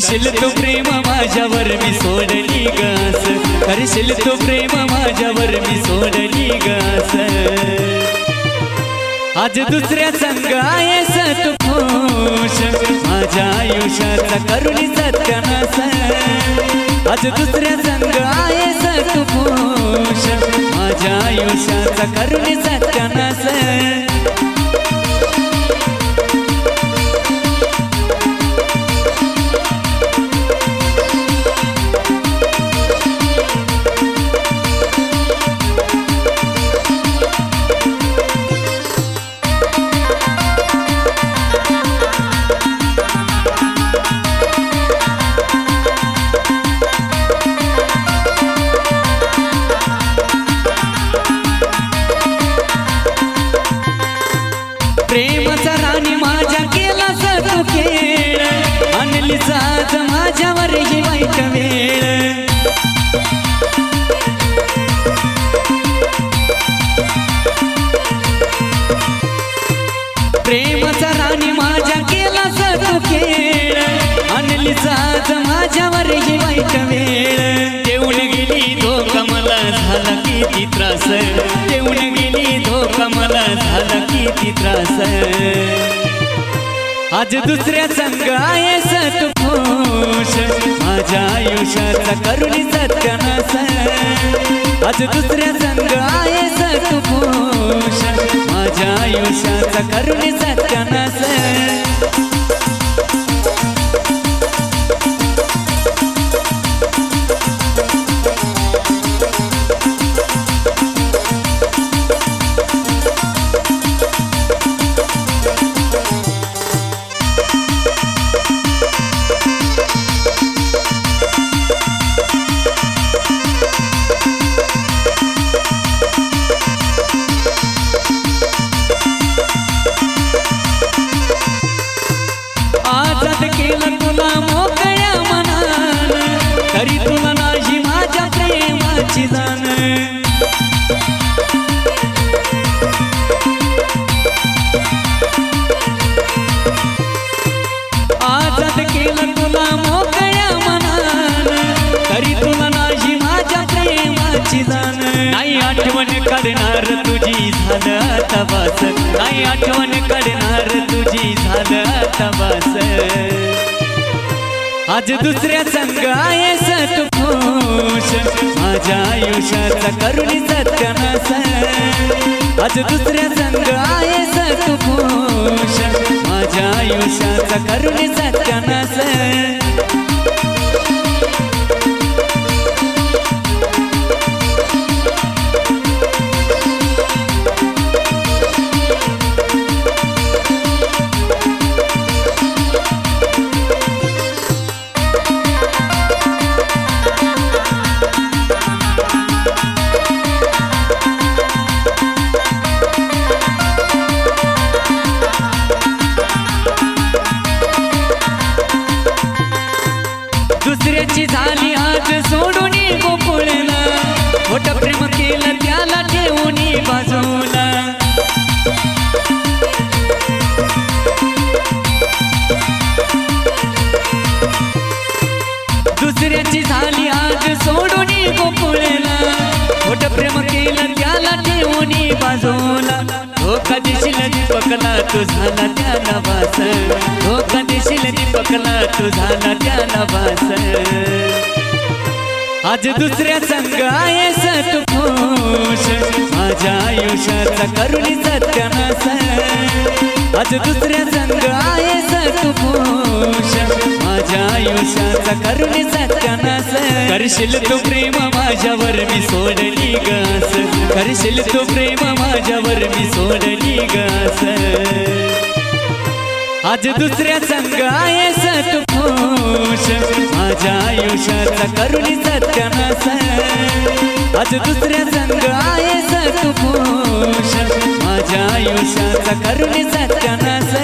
करशील तू प्रेम माझ्यावर मी सोडली गास करशील तू प्रेम माझ्यावर मी सोडली गास आज दुसऱ्या संग आहेस तू खुश माझ्या आयुष्याचा करुणी सत्यानास. आज दुसऱ्या संग आहेस तू खुश माझ्या आयुष्याचा करुणी सत्यानास. किती त्रास आज दुसऱ्या संग आहेस तू खुश माझ्या आयुष्याचा करुणी सत्यानास आज दुसऱ्या संग आहेस तू खुश माझ्या आयुष्याचा करुणी सत्यानास आज दुसऱ्या संग आहेस तू माझ्या आयुष्याचा करुणी सत्यानास. आज दुसऱ्या संग आहेस तू माझ्या आयुष्याचा करुणी सत्यानास. दुसऱ्या संग आहेस तू खुश माझ्या आयुष्याचा करुणी सत्यानास आज दुसऱ्या संग आहेस तू खुश माझ्या आयुष्याचा करुणी सत्यानास करशील तू प्रेम माझ्यावर मी सोडली गास. करशील तू प्रेम माझ्यावर मी सोडली गास. आज दुसऱ्या संग आहेस तू खुश माझ्या आयुष्याचा करुणी सत्यानास आज दुसऱ्या संग आहेस तू खुश माझ्या आयुष्याचा करुणी सत्यानास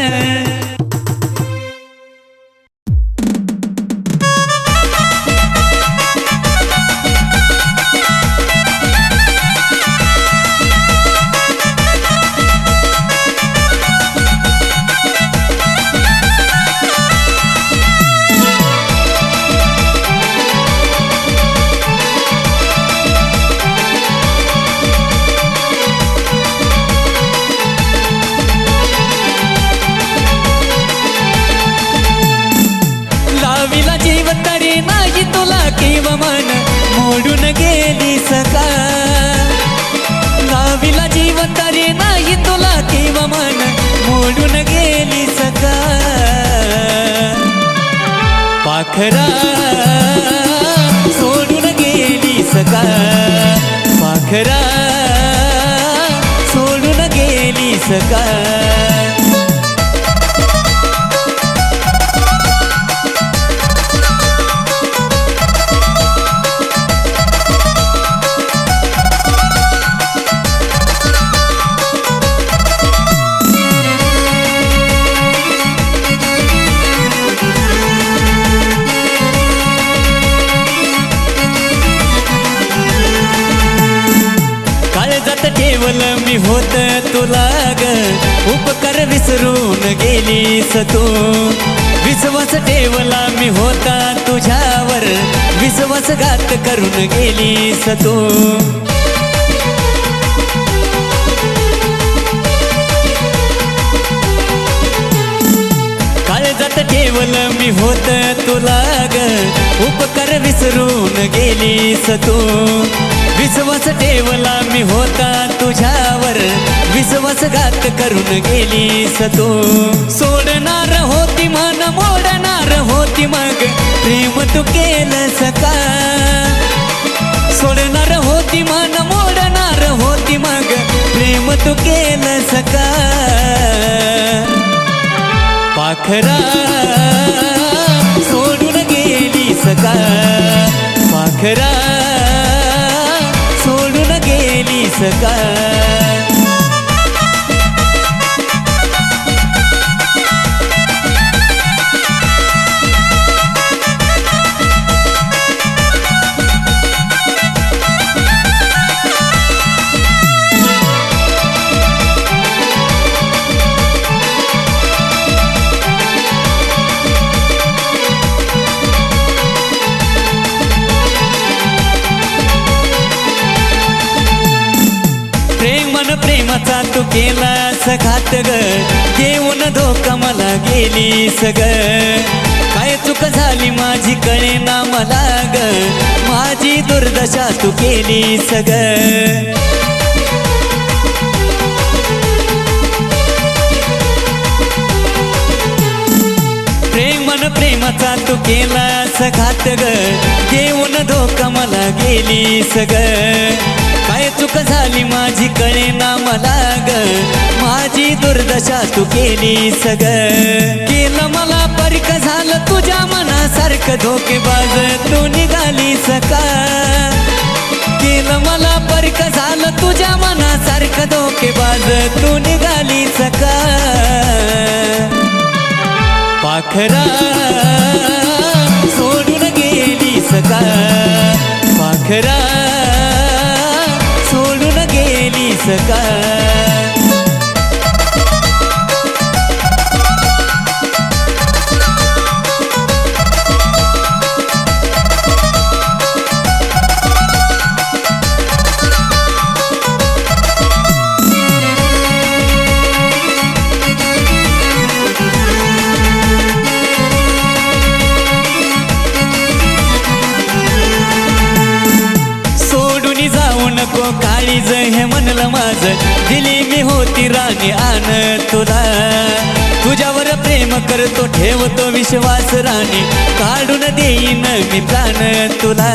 पाखरा सोडून गेली सका पाखरा. सोडून गेली सका तू. विश्वास ठेवला मी होता तुझ्यावर. विश्वासघात करून गेलीस तू. काळजात मी होत तुला ग. उपकार विसरून गेलीस तू. विश्वास ठेवला मी होता तुझ्यावर. विश्वासघात करून गेलीस तू. सोडणार होती मन मोडणार होती मग. प्रेम तू केलं सका सोडणार होती मन मोडणार होती मग. प्रेम तू केलं सका पाखरा सोडून गेली सका पाखरा सोडून गेली सका तू केला सघात ग. घेऊन धोका मला गेली सग काय चुक झाली माझी कळे ना मला ग. माझी दुर्दशा तू केली सग प्रेम प्रेमाचा तू केला सघात ग. देऊन धोका मला गेली सग काय चुक झाली माझी कळे ना मला ग? माझी दुर्दशा तू केली सग. केलं मला परिक झालं तुझ्या मनासारखं धोकेबाज. तू निघाली सका. केलं मला परिक झालं तुझ्या मनासारखं धोकेबाज. तू निघाली सका. पाखरा सोडून गेली सका. पाखरा गेली मी राणी आण तुला. तुझ्यावर प्रेम करतो ठेवतो विश्वास राणी. काढून देईन मी प्राण तुला.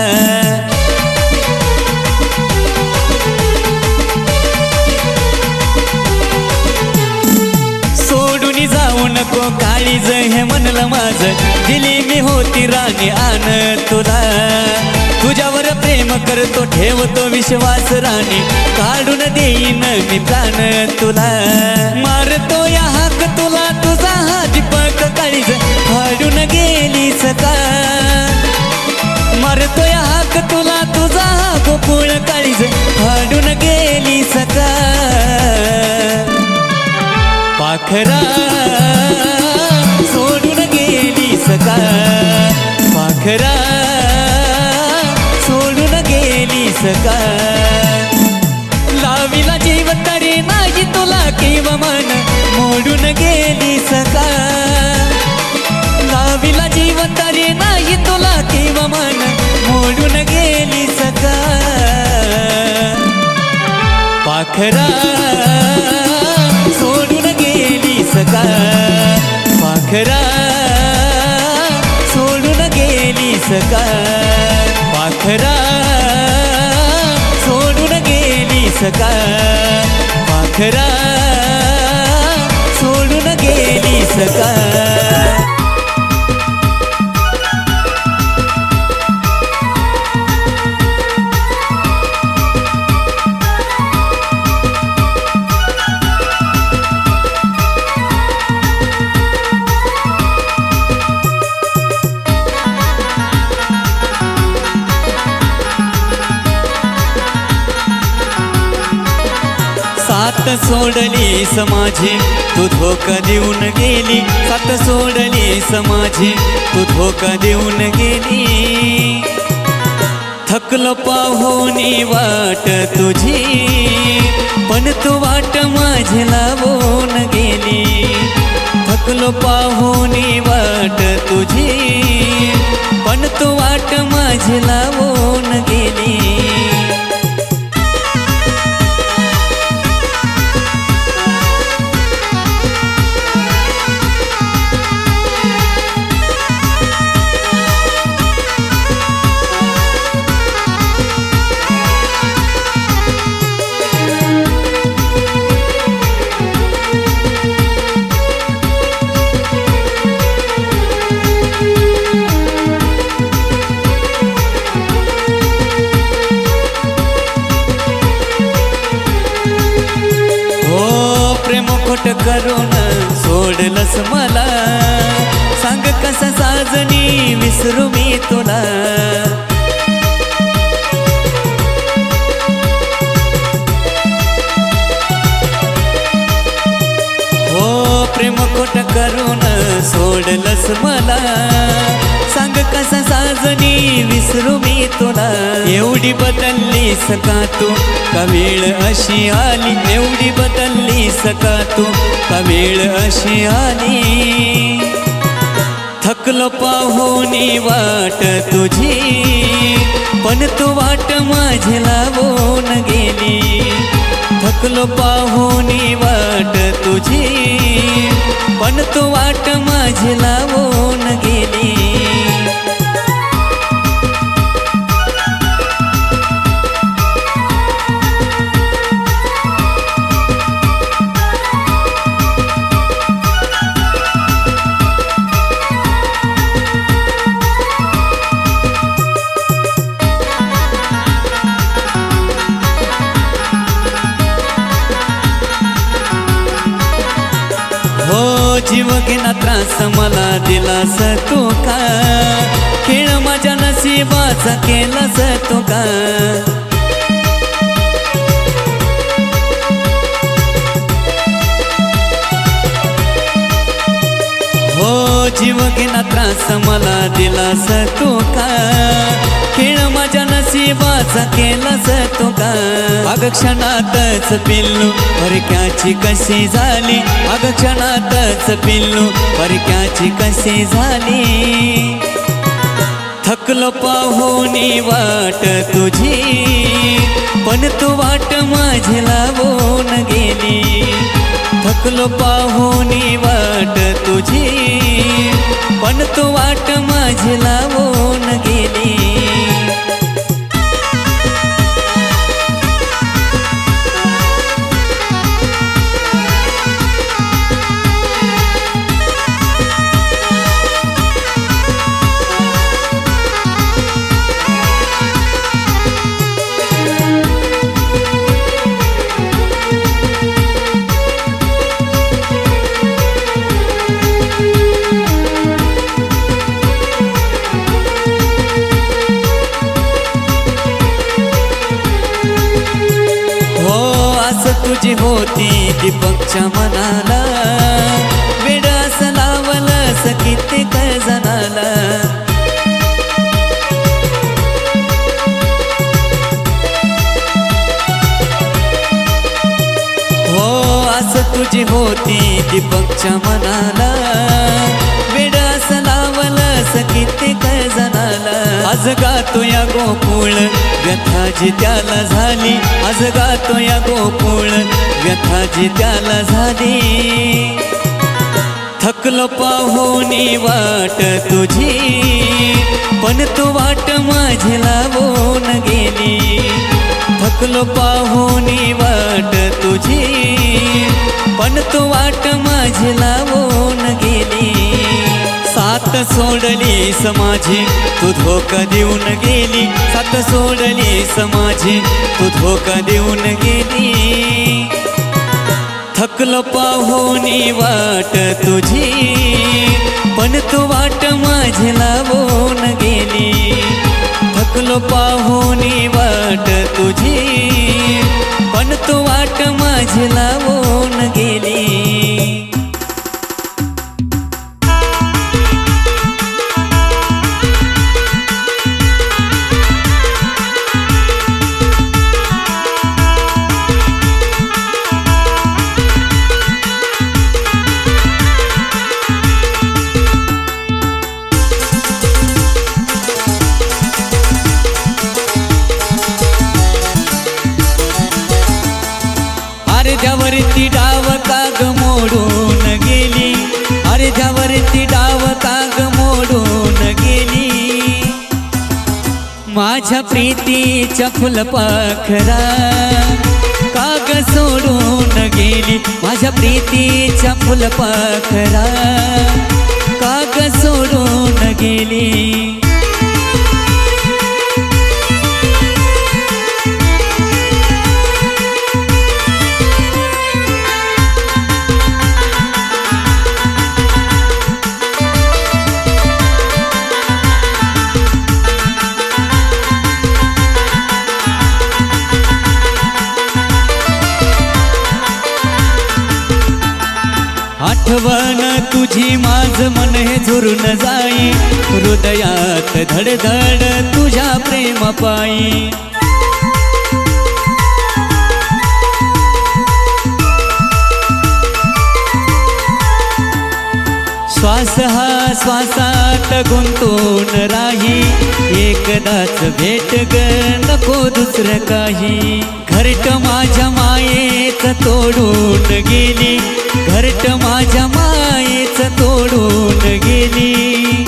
सोडून जाऊ नको काळीज हे म्हणलं माझ. दिली मी होती राणी आण तुला. तुझ्यावर प्रेम करतो ठेवतो विश्वास राणी. काढून देईन मी प्राण तुला. मारतो या हाक तुला तुझा हा दीपक काळीज. फाडून गेली सका मारतोय हाक तुला तुझा हा गोकुळ काळीज. फाडून गेली सका पाखरा. सोडून गेली सका गावीला जीवन तरी नाही तुला किंवा मन मोडून गेली सका पाखरा सोडून गेली सका पाखरा सोडून गेली सका पाखरा सोडून गेली सका पाखरा गेली सोडली समाजी. तू धोका देऊन गेली. सात सोडली समाजी. तू धोका देऊन गेली. थकलो पाहुनी वाट तुझी. पण तू वाट माझी लावून गेली. थकलो पाहुनी वाट तुझी. पण तू वाट माझी लावून गेली. सोडलस मला. सांग कसा साजनी विसरू मी तुला. एवढी बदलली सका तू? का वेळ अशी आली? एवढी बदलली सका तू? का वेळ अशी आली? थकलो पाहुनी वाट तुझी. पण तू वाट माझी लावून गेली. थकलो पाहुनी वाट तुझी पण तू वाट माझी लावून गेली. जीव त्रास मला दिलास तू का? खेळ माझ्या नशिबाचा केलास तू का? जीव घेणा त्रास मला दिलास तू का? खेळ माझ्या नशिबाचा केलास तू का? अग क्षणातच पिल्लू परक्याची कशी झाली? अग क्षणातच पिल्लू परक्याची कशी झाली? थकलो पाहुनी वाट तुझी पण तू वाट माझी लावून गेली. थकलो पाहुनी वाट तुझी पण तू वाट माझी लावून गेली. तुझी होती दीपकच्या मनाला. वेड असं लावलं असं कित्येक जणाला. हो असं तुझी होती दीपकच्या मनाला. वेड असं लावलं असं कित्येक आज गातो या गोकुळ व्यथा जी त्याला झाली. आज गातो या गोकुळ व्यथा जी त्याला झाली. थकलो पाहुनी वाट तुझी पण तू वाट माझी लावून गेली. थकलो पाहुनी वाट तुझी पण तू वाट माझी लावून सात सोडली समाजी तू धोका देऊन गेली. सात सोडली समाजी तू धोका देऊन गेली. थकलो पाहुनी वाट तुझी पण तू वाट माझी लावून गेली. थकलो पाहुनी वाट तुझी पण तू वाट माझी लावून गेली. प्रीतीच्या फुलपाखरा काग सोडून गेली माझ्या प्रीतीच्या फुलपाखरा काग सोडून गेली. मन जाई. हृदयात धडधड तुझ्या प्रेम पायी श्वास हा श्वासात गुंतून राही. एकदाच भेट ग नको दुसरं काही. घरट माझ्या मायेत तोडून गेली. घरट माझ्या मायेच तोडून गेली.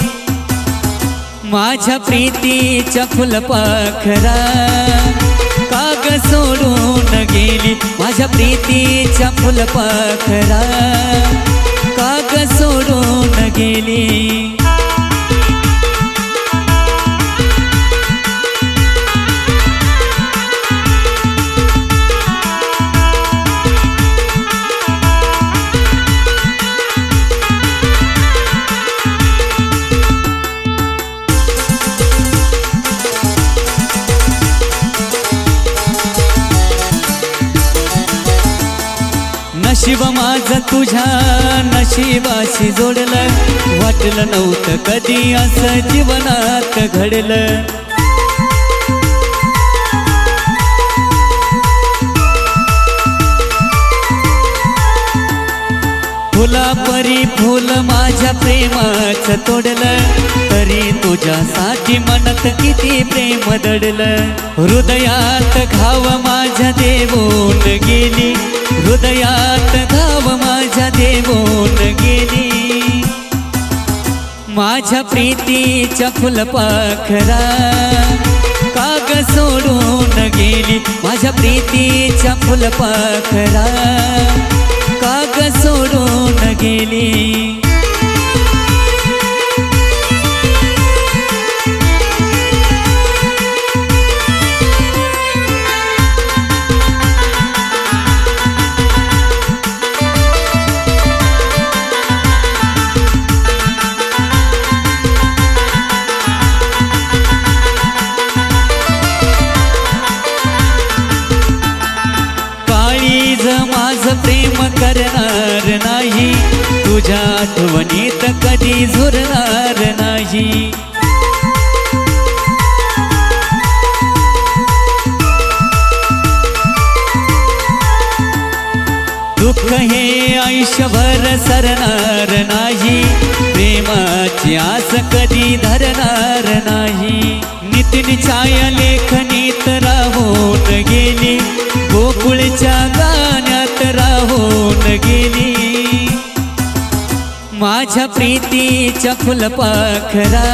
माझ्या प्रीतीच्या फुलपाखरा काग सोडून गेली. माझ्या प्रीतीच्या फुलपाखरा काग सोडून गेली. शिव माझं तुझ्या नशिबाशी जोडलं. वाटलं नव्हतं कधी असं जीवनात घडलं. फुला परी फुल माझ्या प्रेमाच तोडलं. तरी तुझ्यासाठी म्हणत किती प्रेम दडलं. हृदयात घाव माझ्या देवून गेली. हृदयात घाव माझ्या देवून गेली. माझ्या प्रीतीच्या फुलपाखरा काग सोडून गेली. माझ्या प्रीतीच्या फुलपाखरा सोडून गेली. यास कधी धरणार नाही. नितीन छाया लेखनी तर होत गेली. गोकुळच्या गाण्यात राहून गेली. माझ्या प्रीतीच्या फुलपाखरा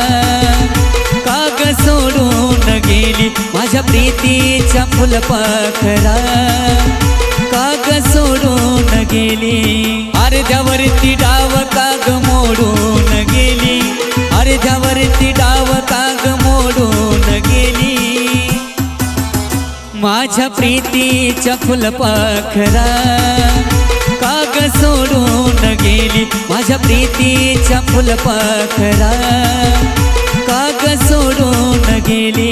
काग सोडून गेली. माझ्या प्रीतीच्या फुलपाखरा काग सोडून गेली. अर्ध्यावरती डाव ताग मोडून गेली. अर्ध्यावरती डाव ताग मोडून गेली. माझ्या प्रीतीच्या फुलपाखरा काग सोडून गेली. माझ्या प्रीतीच्या फुलपाखरा काग सोडून गेली.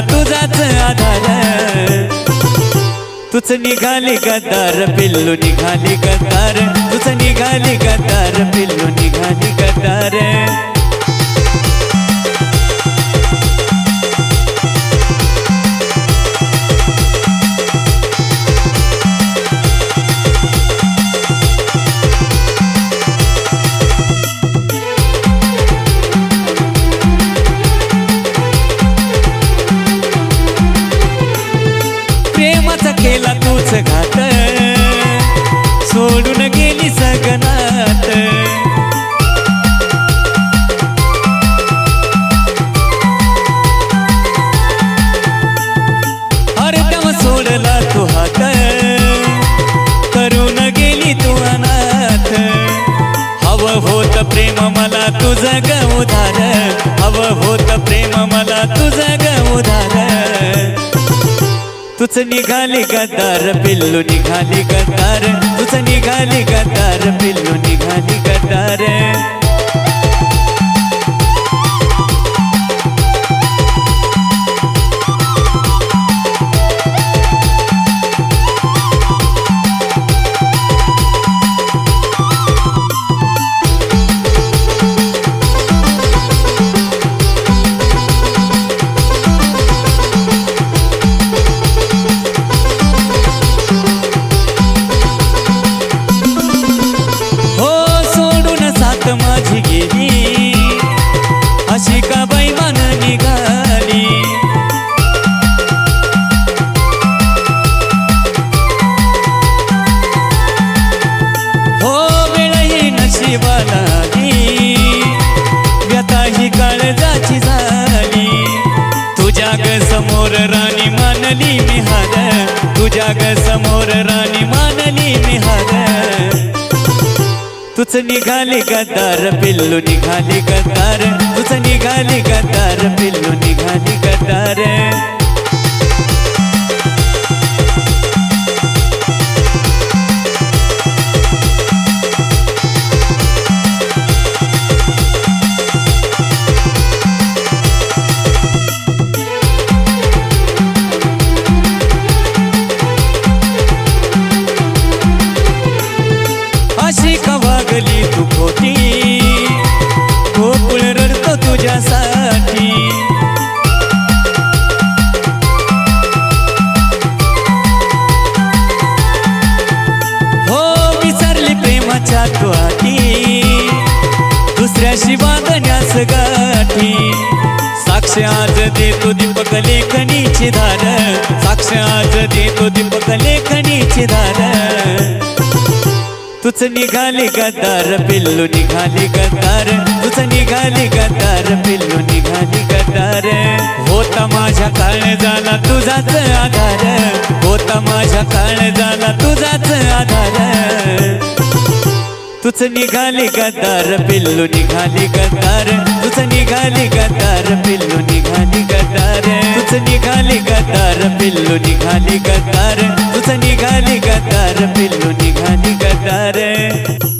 तुझाच आधार. तुच निघाली गद्दार पिल्लू निघाली गद्दार. तुझ निघाली गद्दार पिल्लू निघाली गद्दार पिल्लू निघाली गद्दार तुझं निघाली गद्दार पिल्लू निघाली ग समोर राणी माननी निहाग हार तुझ निघाली गद्दार पिल्लू निघाली गद्दार. तुझ निघाली गद्दार पिल्लू दुसऱ्याशी बांधण्यास गाठी. साक्ष आज देतो दीपक लेखनीची धार. साक्ष आज देतो दीपक लेखनीची धार. तुझ निघाली गद्दार पिल्लू निघाली गद्दार. तुझ निघाली गद्दार पिल्लू निघाली गद्दार. होता माझ्या काळ झाला तुझाच आधार. होता माझ्या काळ झाला तुझाच आधार. तुझ निघाली गद्दार पिल्लू निघाली गद्दार तुझ निघाली गद्दार पिल्लू निघाली गद्दार तुझ निघाली गद्दार पिल्लू निघाली गद्दार तुझ निघाली गद्दार पिल्लू निघाली गद्दार